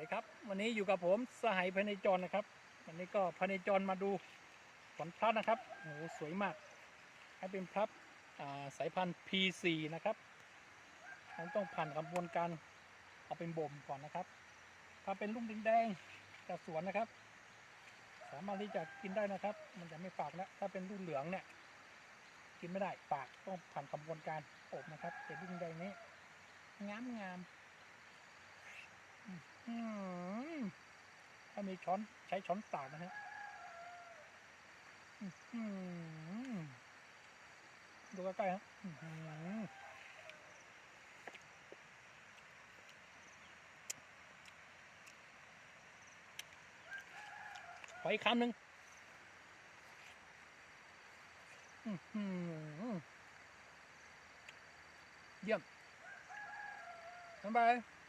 ดีครับ วันนี้อยู่กับผมสหายพเนจรนะครับ วันนี้ก็พเนจรมาดูผลพลัดนะครับโอ้โหสวยมาก ให้เป็นพลับอ่าสายพันธุ์ P4 นะครับมันต้องผ่านกระบวนการเอาเป็นบ่มก่อนนะครับ ถ้าเป็นลูกแดงจากสวนนะครับ สามารถที่จะกินได้นะครับ มันจะไม่ฝากนะถ้าเป็นลูกเหลืองเนี่ยกินไม่ได้ฝากต้องผ่านกระบวนการอบนะครับแต่ลูกแดงนี้งามงามๆ ถ้ามีช้อนใช้ช้อนตากนะฮะดูใกล้ๆฮะขออีกคำหนึ่งเยี่ยมบ๊ายบาย